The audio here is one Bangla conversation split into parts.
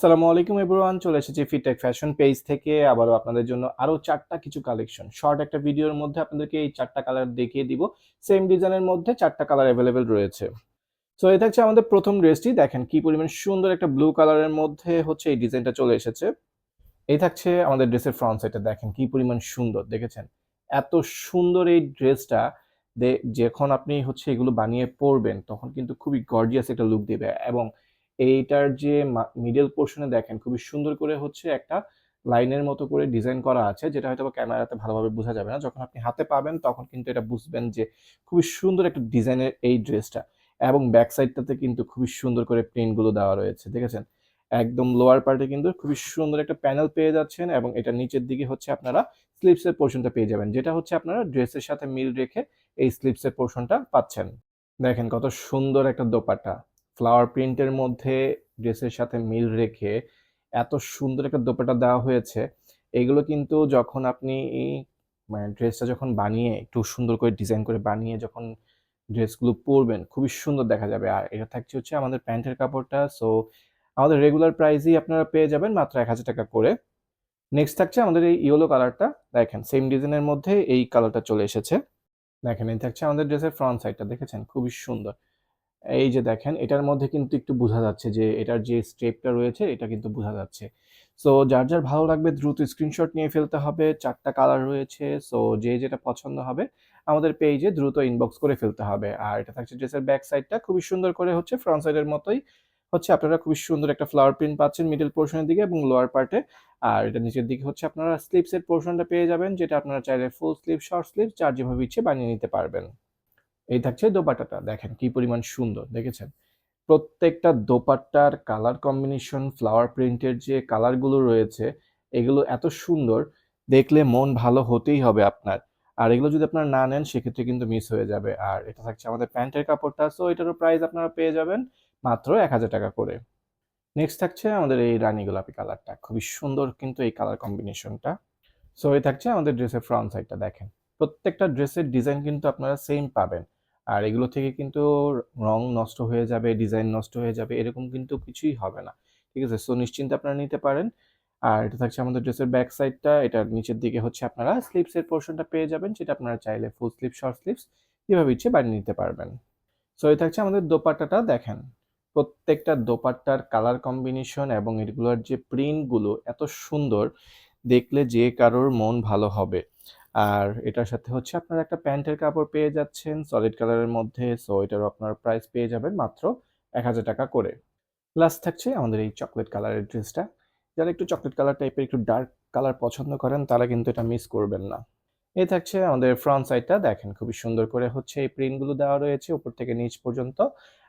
সালামু আলাইকুম এভরিওয়ান চলে এসেছি ফিটেক ফ্যাশন পেজ থেকে। আবারও আপনাদের জন্য আরও চারটা কিছু কালেকশন শর্ট একটা ভিডিওর মধ্যে আপনাদেরকে এই চারটা কালার দেখিয়ে দিব। সেম ডিজাইনের মধ্যে চারটা কালার অ্যাভেলেবেল রয়েছে। সো এই থাকছে আমাদের প্রথম ড্রেসটি দেখেন কি পরিমাণ সুন্দর একটা ব্লু কালারের মধ্যে হচ্ছে এই ডিজাইনটা চলে এসেছে। এই থাকছে আমাদের ড্রেসের ফ্রন্ট সাইডটা দেখেন কি পরিমাণ সুন্দর, দেখেছেন? এত সুন্দর এই ড্রেসটা যখন আপনি হচ্ছে এগুলো বানিয়ে পরবেন, তখন কিন্তু খুবই গর্জিয়াস একটা লুক দেবে। এবং এইটার যে মিডল পোর্শনে দেখেন, খুবই সুন্দর করে হচ্ছে একটা লাইনের মতো করে ডিজাইন করা আছে, যেটা হয়তো ক্যামেরাতে ভালোভাবে বোঝা যাবে না। যখন আপনি হাতে পাবেন, তখন কিন্তু এটা বুঝবেন যে খুবই সুন্দর একটা ডিজাইনের এই ড্রেসটা এবং ব্যাক সাইডটাতে কিন্তু খুবই সুন্দর করে প্রিন্টগুলো দেওয়া রয়েছে দেখেছেন একদম লোয়ার পার্টে কিন্তু খুবই সুন্দর একটা প্যানেল পেয়ে যাচ্ছেন এবং এটা নিচের দিকে হচ্ছে আপনারা স্লিপসের পোর্শনটা পেয়ে যাবেন, যেটা হচ্ছে আপনারা ড্রেসের সাথে মিল রেখে এই স্লিপসের পোর্শনটা পাচ্ছেন। দেখেন কত সুন্দর একটা দোপাট্টা। ফ্লাওয়ার প্রিন্টের মধ্যে ড্রেসের সাথে মিল রেখে এত সুন্দর একটা দোপাট্টা দেওয়া হয়েছে, এগুলো কিন্তু যখন আপনি মানে ড্রেসটা যখন বানিয়ে একটু সুন্দর করে ডিজাইন করে বানিয়ে যখন ড্রেসগুলো পরবেন, খুবই সুন্দর দেখা যাবে। আর এটা থাকছে হচ্ছে আমাদের প্যান্টের কাপড়টা সো আমাদের রেগুলার প্রাইসই আপনারা পেয়ে যাবেন মাত্র এক হাজার টাকা করে। নেক্সট থাকছে আমাদের এই ইয়েলো কালারটা দেখেন সেম ডিজাইনের মধ্যে এই কালারটা চলে এসেছে। দেখেন, এই থাকছে আমাদের ড্রেসের ফ্রন্ট সাইডটা দেখেছেন? খুবই সুন্দর। এই যে দেখেন, এটার মধ্যে কিন্তু একটু বোঝা যাচ্ছে যে এটার যে স্টেপটা রয়েছে, এটা কিন্তু বোঝা যাচ্ছে। সো যার যার ভালো লাগবে দ্রুত স্ক্রিনশট নিয়ে ফেলতে হবে, চারটা কালার রয়েছে সো যে যেটা পছন্দ হবে, আমাদের পেজে দ্রুত ইনবক্স করে ফেলতে হবে। আর এটা থাকছে ড্রেসের ব্যাক সাইডটা খুবই সুন্দর করে হচ্ছে ফ্রন্ট সাইডের মতোই হচ্ছে আপনারা খুবই সুন্দর একটা ফ্লাওয়ার প্রিন্ট পাচ্ছেন মিডল পোর্শনের দিকে এবং লোয়ার পার্টে আর এটা নিচের দিকে হচ্ছে আপনারা স্লিপসের পোর্শনটা পেয়ে যাবেন, যেটা আপনারা চাইলে ফুল স্লিপ শর্ট স্লিপ যার যেভাবে ইচ্ছে বানিয়ে নিতে পারবেন। এই থাকছে দোপাট্টাটা। দেখেন কি পরিমাণ সুন্দর, দেখেছেন? প্রত্যেকটা দোপাট্টার কালার কম্বিনেশন ফ্লাওয়ার প্রিন্টের যে কালারগুলো রয়েছে, এগুলো এত সুন্দর, দেখলে মন ভালো হতেই হবে আপনার। আর এগুলো যদি আপনারা না নেন, সেক্ষেত্রে কিন্তু মিস হয়ে যাবে। আর এটা থাকছে আমাদের প্যান্টের কাপড়টা সো এটারও প্রাইস আপনারা পেয়ে যাবেন মাত্র এক হাজার টাকা করে। নেক্সট থাকছে আমাদের এই রানী গোলাপি কালারটা খুবই সুন্দর কিন্তু এই কালার কম্বিনেশনটা সো এই থাকছে আমাদের ড্রেসের ফ্রন্ট সাইডটা দেখেন। প্রত্যেকটা ড্রেসের ডিজাইন কিন্তু আপনারা সেম পাবেন। আর এগুলো থেকে কিন্তু রং নষ্ট হয়ে যাবে, ডিজাইন নষ্ট হয়ে যাবে, এরকম কিন্তু কিছুই হবে না। ঠিক আছে? সো নিশ্চিন্তে আপনারা নিতে পারেন। আর এটা থাকছে আমাদের ড্রেসের ব্যাক সাইডটা এটার নিচের দিকে হচ্ছে আপনারা স্লিপসের পোর্শনটা পেয়ে যাবেন। যেটা আপনারা চাইলে ফুল স্লিপ শর্ট স্লিপস যেভাবে ইচ্ছে বানিয়ে নিতে পারবেন। সো এই থাকছে আমাদের দোপাট্টাটা। দেখেন, প্রত্যেকটা দোপাট্টার কালার কম্বিনেশন এবং এগুলোর যে প্রিন্টগুলো এত সুন্দর। দেখলে যে কারোর মন ভালো হবে। আর এটার সাথে হচ্ছে আপনারা একটা প্যান্টের কাপড় পেয়ে যাচ্ছেন সলিড কালারের মধ্যে সো এটারও আপনার প্রাইস পেয়ে যাবেন মাত্র এক হাজার টাকা করে। লাস্ট থাকছে আমাদের এই চকলেট কালারের ড্রেসটা যারা একটু চকলেট কালার টাইপের একটু ডার্ক কালার পছন্দ করেন, তারা কিন্তু এটা মিস করবেন না। এ থাকছে আমাদের ফ্রন্ট সাইডটা দেখেন খুবই সুন্দর করে হচ্ছে এই প্রিন্টগুলো দেওয়া রয়েছে উপর থেকে নিচ পর্যন্ত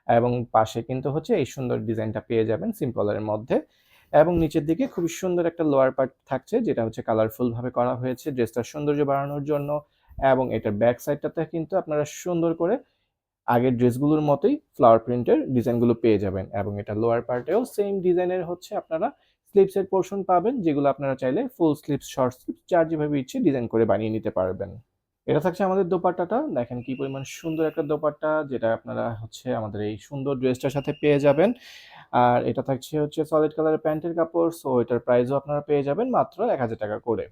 এবং পাশে কিন্তু হচ্ছে এই সুন্দর ডিজাইনটা পেয়ে যাবেন সিম্পলের মধ্যে। এবং নিচের দিকে খুবই সুন্দর একটা লোয়ার পার্ট থাকছে, যেটা হচ্ছে কালারফুল ভাবে করা হয়েছে। ড্রেসটার সৌন্দর্য বাড়ানোর জন্য এবং এটার ব্যাক সাইডটাতে কিন্তু আপনারা সুন্দর করে আগের ড্রেসগুলোর মতোই ফ্লাওয়ার প্রিন্টের ডিজাইনগুলো পেয়ে যাবেন এবং এটা লোয়ার পার্টেও সেম ডিজাইনের হচ্ছে আপনারা স্লিপসের পোর্শন পাবেন, যেগুলো আপনারা চাইলে ফুল স্লিপস শর্ট স্লিপস যার যেভাবে ইচ্ছে ডিজাইন করে বানিয়ে নিতে পারবেন। এটা থাকছে আমাদের দোপাট্টাটা। দেখেন কি পরিমাণ সুন্দর একটা দোপাট্টা, যেটা আপনারা হচ্ছে আমাদের এই সুন্দর ড্রেসটার সাথে পেয়ে যাবেন। আর এটা থাকছে হচ্ছে সলিড কালারের প্যান্টের কাপড় সো এটার প্রাইসও আপনারা পেয়ে যাবেন মাত্র এক হাজার টাকা করে।